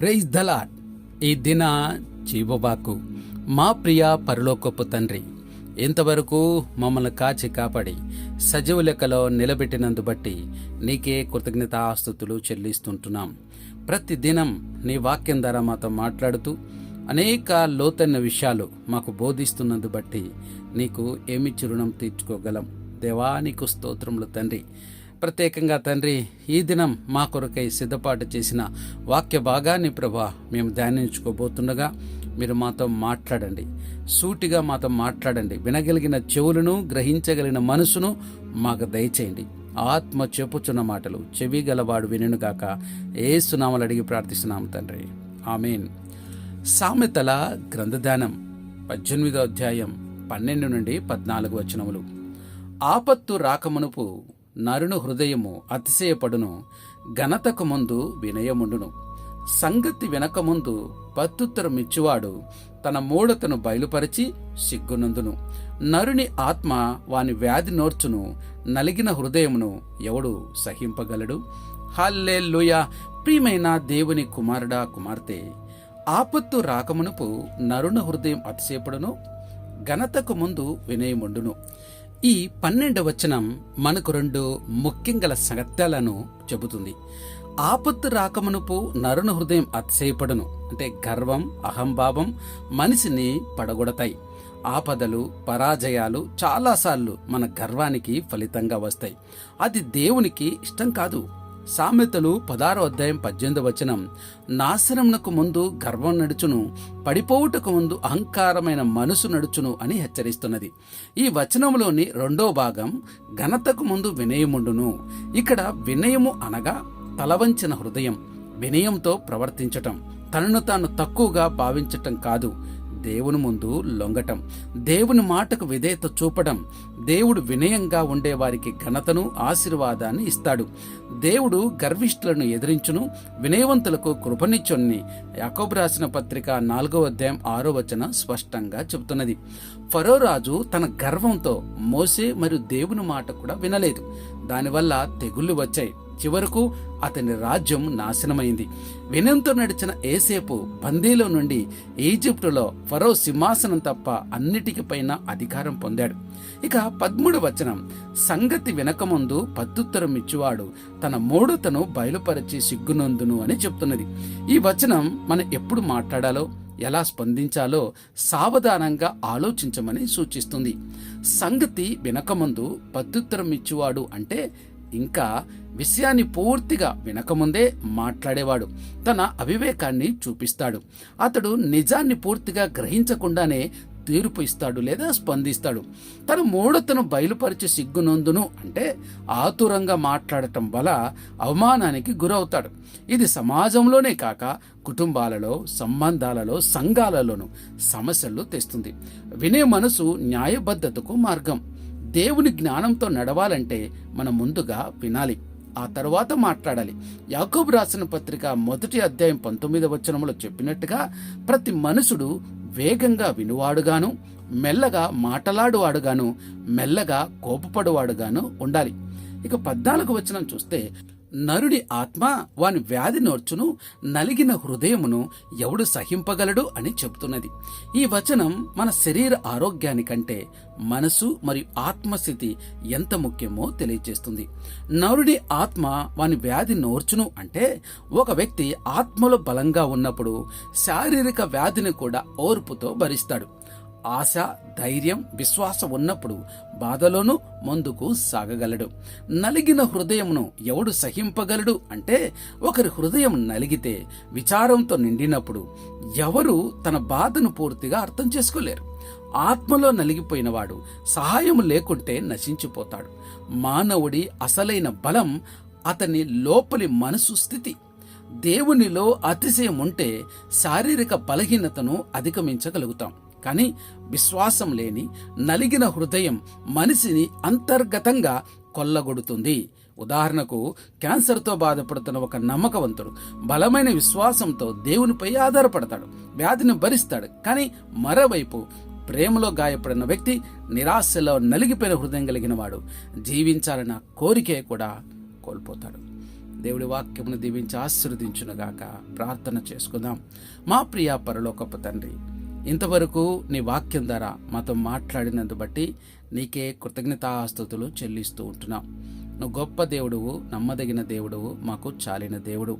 Praise the Lord ఈ దిన జీవబాకు మా ప్రియ పరలోకపు తండ్రి ఇంతవరకు మమ్మల్ని కాచి కాపాడి సజీవ లెక్కలో నిలబెట్టినందు బట్టి నీకే కృతజ్ఞతాస్తుతులు చెల్లిస్తుంటున్నాం. ప్రతి దినం నీ వాక్యం ద్వారా మాతో మాట్లాడుతూ అనేక లోతైన విషయాలు మాకు బోధిస్తున్నందు బట్టి నీకు ఏమిచ్చి రుణం తీర్చుకోగలం? దేవానికి స్తోత్రములు తండ్రి. ప్రత్యేకంగా తండ్రి ఈ దినం మా కొరకై సిద్ధపాటు చేసిన వాక్య భాగాన్ని ప్రభా మేము ధ్యానించుకోబోతుండగా మీరు మాతో మాట్లాడండి. సూటిగా మాతో మాట్లాడండి. వినగలిగిన చెవులను గ్రహించగలిగిన మనసును మాకు దయచేయండి. ఆత్మ చెప్పుచున్న మాటలు చెవి గలవాడు వినుగాక ఏ సునామలు అడిగి ప్రార్థిస్తున్నాము తండ్రి. ఆమెన్. సామెతల గ్రంథదానం పద్దెనిమిదో అధ్యాయం పన్నెండు నుండి పద్నాలుగు వచనములు. ఆపత్తు రాకమునుపు నరుని హృదయము అతిశయపడును ఘనతకు ముందు వినయముండును. సంగతి వినకముందు పత్తుత్తరమిచ్చువాడు తన మూఢతను బయలుపరిచి సిగ్గునందును. నరుని ఆత్మ వాని వ్యాధి నోర్చును నలిగిన హృదయమును ఎవడు సహింపగలడు? హల్లెలూయ! ప్రియమైన దేవుని కుమారుడా కుమార్తె! ఆపత్తు రాకమునుపు నరుణ హృదయం అతిశయపడును ఘనతకు ముందు వినయముండును. ఈ పన్నెండు వచనం మనకు రెండు ముఖ్యంగల సత్యాలను చెబుతుంది. ఆపత్తు రాకమునుపు నరుణ హృదయం అతిశయపడును. అంటే గర్వం అహంభావం మనిషిని పడగొడతాయి. ఆపదలు పరాజయాలు చాలాసార్లు మన గర్వానికి ఫలితంగా వస్తాయి. అది దేవునికి ఇష్టం కాదు. సామెతలు పదారో అధ్యాయం పద్దెనిమిది వచనం నాశనమునకు ముందు గర్వం నడుచును పడిపోవుటకు ముందు అహంకారమైన మనసు నడుచును అని హెచ్చరిస్తున్నది. ఈ వచనంలోని రెండో భాగం ఘనతకు ముందు వినయముండును ఇక్కడ వినయము అనగా తలవంచిన హృదయం వినయంతో ప్రవర్తించటం తనను తాను తక్కువగా భావించటం కాదు. దేవుని ముందు లొంగటం. దేవుని మాటకు విధేయత చూపడం. దేవుడు వినయంగా ఉండే వారికి ఘనతను ఆశీర్వాదాన్ని ఇస్తాడు. దేవుడు గర్విష్ఠులను ఎదిరించును వినయవంతులకు కృపనిచ్చొన్ని యాకోబు రాసిన పత్రిక నాలుగో అధ్యాయం ఆరో వచన స్పష్టంగా చెబుతున్నది. ఫరో రాజు తన గర్వంతో మోసే మరియు దేవుని మాట కూడా వినలేదు. దానివల్ల తెగుళ్ళు వచ్చాయి. చివరకు అతని రాజ్యం నాశనమైంది. వినంతో నడిచిన ఏసేపు బందీలో నుండి ఈజిప్టులో ఫరో సింహాసనం తప్ప అన్నిటికి పైన అధికారం పొందాడు. ఇక పద్మూడు వచనం సంగతి వినకముందు పత్తుత్తరం ఇచ్చువాడు తన మూఢతను బయలుపరిచి సిగ్గునందును అని చెప్తున్నది. ఈ వచనం మనం ఎప్పుడు మాట్లాడాలో ఎలా స్పందించాలో సావధానంగా ఆలోచించమని సూచిస్తుంది. సంగతి వినకముందు పత్తుత్తరం ఇచ్చువాడు అంటే ఇంకా విషయాన్ని పూర్తిగా వినకముందే మాట్లాడేవాడు. తన అవివేకాన్ని చూపిస్తాడు. అతడు నిజాన్ని పూర్తిగా గ్రహించకుండానే తీర్పు ఇస్తాడు లేదా స్పందిస్తాడు. తన మూఢతను బయలుపరిచి సిగ్గునందును అంటే ఆతురంగా మాట్లాడటం వల్ల అవమానానికి గురవుతాడు. ఇది సమాజంలోనే కాక కుటుంబాలలో సంబంధాలలో సంఘాలలోనూ సమస్యలు తెస్తుంది. వినే మనసు న్యాయబద్ధతకు మార్గం. దేవుని జ్ఞానంతో నడవాలంటే మనం ముందుగా వినాలి. ఆ తరువాత మాట్లాడాలి. యాకోబు రాసిన పత్రిక మొదటి అధ్యాయం పంతొమ్మిది వచనంలో చెప్పినట్టుగా ప్రతి మనుషుడు వేగంగా వినువాడుగాను మెల్లగా మాటలాడువాడుగాను మెల్లగా కోపపడువాడుగాను ఉండాలి. ఇక పద్నాలుగు వచనం చూస్తే నరుడి ఆత్మ వాని వ్యాధి నోర్చును నలిగిన హృదయమును ఎవడు సహింపగలడు అని చెబుతున్నది. ఈ వచనం మన శరీర ఆరోగ్యానికంటే మనసు మరియు ఆత్మస్థితి ఎంత ముఖ్యమో తెలియజేస్తుంది. నరుడి ఆత్మ వాని వ్యాధి నోర్చును అంటే ఒక వ్యక్తి ఆత్మలో బలంగా ఉన్నప్పుడు శారీరక వ్యాధిని కూడా ఓర్పుతో భరిస్తాడు. ఆశ ధైర్యం విశ్వాసం ఉన్నప్పుడు బాధలోనూ ముందుకు సాగగలడు. నలిగిన హృదయమును ఎవడు సహింపగలడు అంటే ఒకరి హృదయం నలిగితే విచారంతో నిండినప్పుడు ఎవరు తన బాధను పూర్తిగా అర్థం చేసుకోలేరు. ఆత్మలో నలిగిపోయినవాడు సహాయం లేకుంటే నశించిపోతాడు. మానవుడి అసలైన బలం అతని లోపలి మనసు స్థితి. దేవునిలో అతిశయం ఉంటే శారీరక బలహీనతను అధిగమించగలుగుతాం. కానీ విశ్వాసం లేని నలిగిన హృదయం మనిషిని అంతర్గతంగా కొల్లగొడుతుంది. ఉదాహరణకు క్యాన్సర్తో బాధపడుతున్న ఒక నమ్మకవంతుడు బలమైన విశ్వాసంతో దేవునిపై ఆధారపడతాడు వ్యాధిని భరిస్తాడు. కానీ మరోవైపు ప్రేమలో గాయపడిన వ్యక్తి నిరాశలో నలిగిపోయిన హృదయం కలిగిన వాడు జీవించాలన్న కోరికే కూడా కోల్పోతాడు. దేవుడి వాక్యమును దీవించి ఆశీర్వదించునుగాక. ప్రార్థన చేసుకుందాం. మా ప్రియ పరలోకపు తండ్రి ఇంతవరకు నీ వాక్యం ద్వారా మాతో మాట్లాడినందు బట్టి నీకే కృతజ్ఞతాస్తుతులు చెల్లిస్తూ ఉంటున్నాం. నువ్వు గొప్ప దేవుడువు నమ్మదగిన దేవుడువు మాకు చాలిన దేవుడు.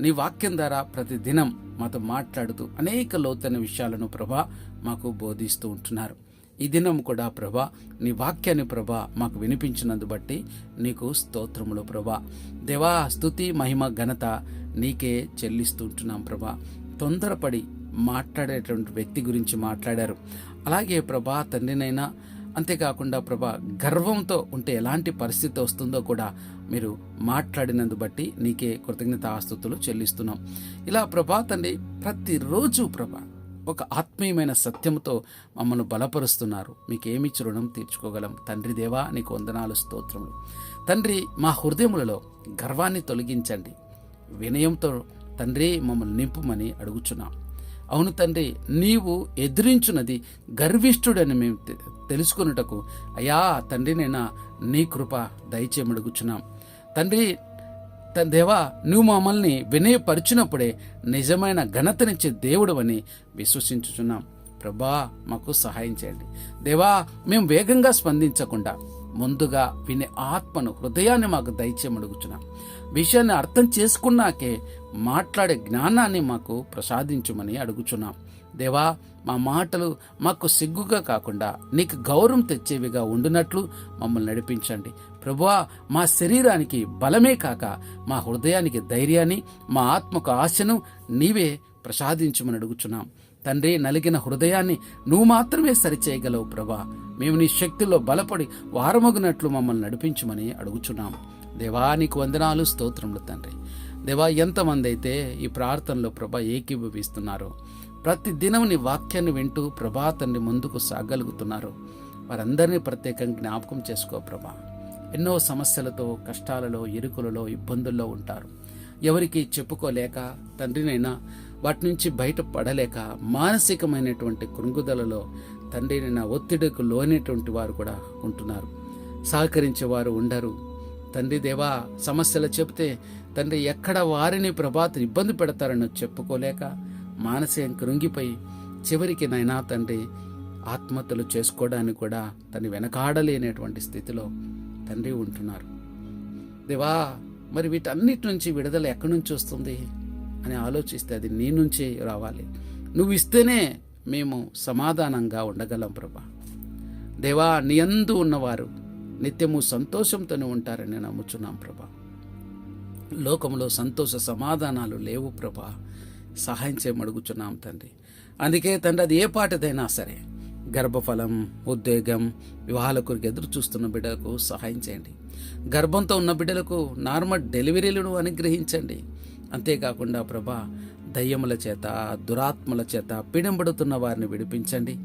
నీ వాక్యం ద్వారా ప్రతిదినం మాతో మాట్లాడుతూ అనేక లోతైన విషయాలను ప్రభా మాకు బోధిస్తూ ఉంటున్నారు. ఈ దినం కూడా ప్రభా నీ వాక్యాన్ని ప్రభా మాకు వినిపించినందు బట్టి నీకు స్తోత్రములు ప్రభా. దేవా స్థుతి మహిమ ఘనత నీకే చెల్లిస్తూ ఉంటున్నాం ప్రభా. తొందరపడి మాట్లాడేటువంటి వ్యక్తి గురించి మాట్లాడారు. అలాగే ప్రభా తండ్రినైనా అంతేకాకుండా ప్రభా గర్వంతో ఉంటే ఎలాంటి పరిస్థితి వస్తుందో కూడా మీరు మాట్లాడినందు బట్టి నీకే కృతజ్ఞత ఆస్తుతులు చెల్లిస్తున్నాం. ఇలా ప్రభా తండ్రి ప్రతిరోజు ప్రభా ఒక ఆత్మీయమైన సత్యంతో మమ్మల్ని బలపరుస్తున్నారు. మీకేమి రుణం తీర్చుకోగలం. తండ్రి దేవా నీకు వందనాలు స్తోత్రములు. తండ్రి మా హృదయములలో గర్వాన్ని తొలగించండి. వినయంతో తండ్రి మమ్మల్ని నింపుమని అడుగుచున్నాం. అవును తండ్రి నీవు ఎదిరించున్నది గర్విష్ఠుడని మేము తెలుసుకున్నటకు తెలుసుకొనుటకు. అయా తండ్రి నేనా నీ కృప దయచేయమడుగుచున్నాం. తండ్రి త- దేవా నువ్వు మమ్మల్ని వినయపరిచినప్పుడే నిజమైన ఘనతనిచ్చే దేవుడు అని విశ్వసించుచున్నాం. ప్రభా మాకు సహాయం చేయండి. దేవా మేము వేగంగా స్పందించకుండా ముందుగా వినే ఆత్మను హృదయాన్ని మాకు దయచేయమడుగుచున్నాం. విషయాన్ని అర్థం చేసుకున్నాకే మాట్లాడే జ్ఞానాన్ని మాకు ప్రసాదించుమని అడుగుచున్నాం. దేవా మా మాటలు మాకు సిగ్గుగా కాకుండా నీకు గౌరవం తెచ్చేవిగా ఉండునట్లు మమ్మల్ని నడిపించండి. ప్రభువా మా శరీరానికి బలమే కాక మా హృదయానికి ధైర్యాన్ని మా ఆత్మకు ఆశను నీవే ప్రసాదించమని అడుగుచున్నాం. తండ్రి నలిగిన హృదయాన్ని నువ్వు మాత్రమే సరిచేయగలవు ప్రభా. మేము నీ శక్తిలో బలపడి వారమగునట్లు మమ్మల్ని నడిపించమని అడుగుచున్నాం. దేవా నీకు వందనాలు స్తోత్రములు తండ్రి. దేవా ఎంతమంది అయితే ఈ ప్రార్థనలో ప్రభ ఏకీభవిస్తున్నారు ప్రతి దినం నీ వాక్యాన్ని వింటూ ప్రభా ముందుకు సాగలుగుతున్నారు. వారందరినీ ప్రత్యేకంగా జ్ఞాపకం చేసుకో ప్రభా. ఎన్నో సమస్యలతో కష్టాలలో ఇరుకులలో ఇబ్బందుల్లో ఉంటారు. ఎవరికి చెప్పుకోలేక తండ్రినైనా వాటి నుంచి బయటపడలేక మానసికమైనటువంటి కృంగుదలలో తండ్రినైనా ఒత్తిడికి లోనేటువంటి వారు కూడా ఉంటున్నారు. సహకరించేవారు ఉండరు. తండ్రి దేవా సమస్యలు చెబితే తండ్రి ఎక్కడ వారిని ప్రభాత ఇబ్బంది పెడతారని చెప్పుకోలేక మానసికం కృంగిపోయి చివరికి నైనా తండ్రి ఆత్మహత్యలు చేసుకోవడానికి కూడా తను వెనకాడలేనటువంటి స్థితిలో తండ్రి ఉంటున్నారు. దేవా మరి వీటన్నిటి నుంచి విడుదల ఎక్కడి నుంచి వస్తుంది అని ఆలోచిస్తే అది నీ నుంచి రావాలి. నువ్వు ఇస్తేనే మేము సమాధానంగా ఉండగలం ప్రభా. దేవా నీ అందు ఉన్నవారు నిత్యము సంతోషంతోనే ఉంటారని నమ్ముచున్నాం ప్రభా. లోకంలో సంతోష సమాధానాలు లేవు ప్రభా. సహాయం చేయమడుగుచున్నాం తండ్రి. అందుకే తండ్రి అది ఏ పాటదైనా సరే గర్భఫలం ఉద్వేగం వివాహాల కొరకు ఎదురు చూస్తున్న బిడ్డలకు సహాయం చేయండి. గర్భంతో ఉన్న బిడ్డలకు నార్మల్ డెలివరీలను అనుగ్రహించండి. అంతేకాకుండా ప్రభా దయ్యముల చేత దురాత్మల చేత పీడింపడుతున్న వారిని విడిపించండి.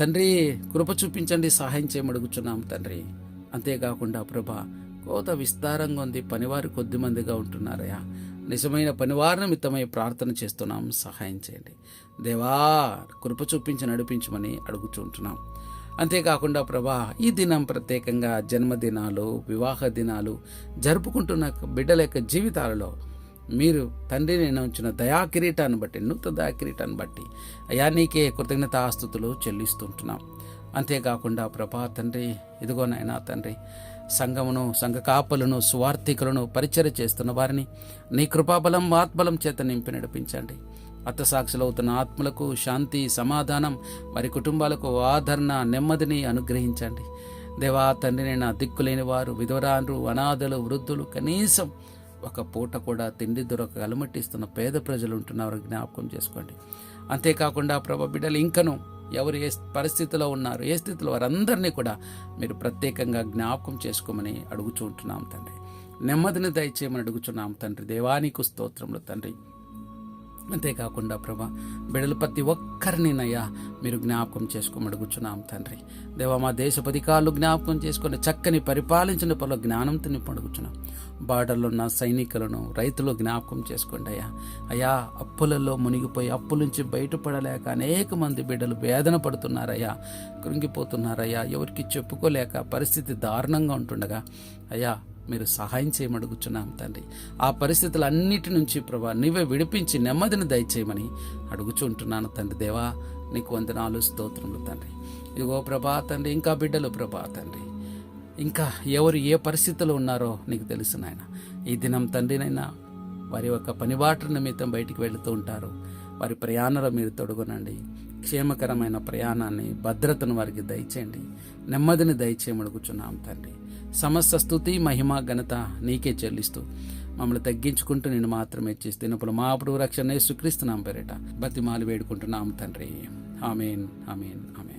తండ్రి కృప చూపించండి సహాయం చేయమడుగుచున్నాం తండ్రి. అంతేకాకుండా ప్రభా కోత విస్తారంగా ఉంది పనివారు కొద్ది మందిగా ఉంటున్నారయ్యా. నిజమైన పనివారి నిమిత్తమై ప్రార్థన చేస్తున్నాం సహాయం చేయండి. దేవా కృప చూపించి నడిపించమని అడుగుచుంటున్నాం అంతేకాకుండా ప్రభా ఈ దినం ప్రత్యేకంగా జన్మదినాలు వివాహ దినాలు జరుపుకుంటున్న బిడ్డల యొక్క జీవితాలలో మీరు తండ్రి నేను ఉంచిన దయా కిరీటాన్ని బట్టి నూతన దయా కిరీటాన్ని బట్టి అయా నీకే కృతజ్ఞత ఆస్తుతులు చెల్లిస్తుంటున్నాం అంతేకాకుండా ప్రభా తండ్రి ఇదిగో నాయనా తండ్రి సంఘమును సంఘ కాపలను సువార్థికులను పరిచయ చేస్తున్న వారిని నీ కృపాబలం ఆత్మలం చేత నింపి నడిపించండి. అత్తసాక్షులవుతున్న ఆత్మలకు శాంతి సమాధానం వారి కుటుంబాలకు ఆదరణ నెమ్మదిని అనుగ్రహించండి. దేవా తండ్రిని నా దిక్కులేని వారు విధవరాలు అనాథలు వృద్ధులు కనీసం ఒక పూట కూడా తిండి దొరక అలమట్టిస్తున్న పేద ప్రజలు ఉంటున్నారు జ్ఞాపకం చేసుకోండి. అంతేకాకుండా ప్రభ బిడ్డలు ఇంకను ఎవరు ఏ పరిస్థితిలో ఉన్నారు ఏ స్థితిలో వారందరినీ కూడా మీరు ప్రత్యేకంగా జ్ఞాపకం చేసుకోమని అడుగుచుంటున్నాం తండ్రి. నెమ్మదిని దయచేయమని అడుగుచున్నాం తండ్రి. దేవానికి స్తోత్రములు తండ్రి. అంతేకాకుండా ప్రభా బిడలు ప్రతి ఒక్కరినినయ్యా మీరు జ్ఞాపకం చేసుకోమని అడుగుచున్నాం తండ్రి. దేవా మా దేశపధికారులు జ్ఞాపకం చేసుకుని చక్కని పరిపాలించిన పనుల జ్ఞానంతో నింపు అడుగుచున్నాం. బార్డర్లో ఉన్న సైనికులను రైతులు జ్ఞాపకం చేసుకోండి అయ్యా. అయ్యా అప్పులలో మునిగిపోయి అప్పుల నుంచి బయటపడలేక అనేక మంది బిడ్డలు వేదన పడుతున్నారయ్యా కృంగిపోతున్నారయ్యా ఎవరికి చెప్పుకోలేక పరిస్థితి దారుణంగా ఉంటుండగా అయ్యా మీరు సహాయం చేయమడుగుచున్నాం తండ్రి. ఆ పరిస్థితులన్నిటి నుంచి ప్రభా నీవే విడిపించి నెమ్మదిని దయచేయమని అడుగుచుంటున్నాను తండ్రి. దేవా నీకు వందనాలు స్తోత్రములు తండ్రి. ఇదిగో ప్రభా తండ్రి ఇంకా బిడ్డలు ప్రభా తండ్రి. ఇంకా ఎవరు ఏ పరిస్థితిలో ఉన్నారో నీకు తెలుసు నాయన. ఈ దినం తండ్రినైనా వారి యొక్క పనిబాట నిమిత్తం బయటికి వెళుతూ ఉంటారు. వారి ప్రయాణంలో మీరు తొడుగునండి. క్షేమకరమైన ప్రయాణాన్ని భద్రతను వారికి దయచేయండి. నెమ్మదిని దయచేయమడుగుచున్నాం తండ్రి. సమస్త స్థుతి మహిమ ఘనత నీకే చెల్లిస్తూ మమ్మల్ని తగ్గించుకుంటూ నేను మాత్రమే చేస్తే ఇప్పుడు మా అప్పుడు రక్షణ సుక్రీస్తున్నాం పేరిట బతిమాలు వేడుకుంటున్నాం తండ్రి. Amen amen amen.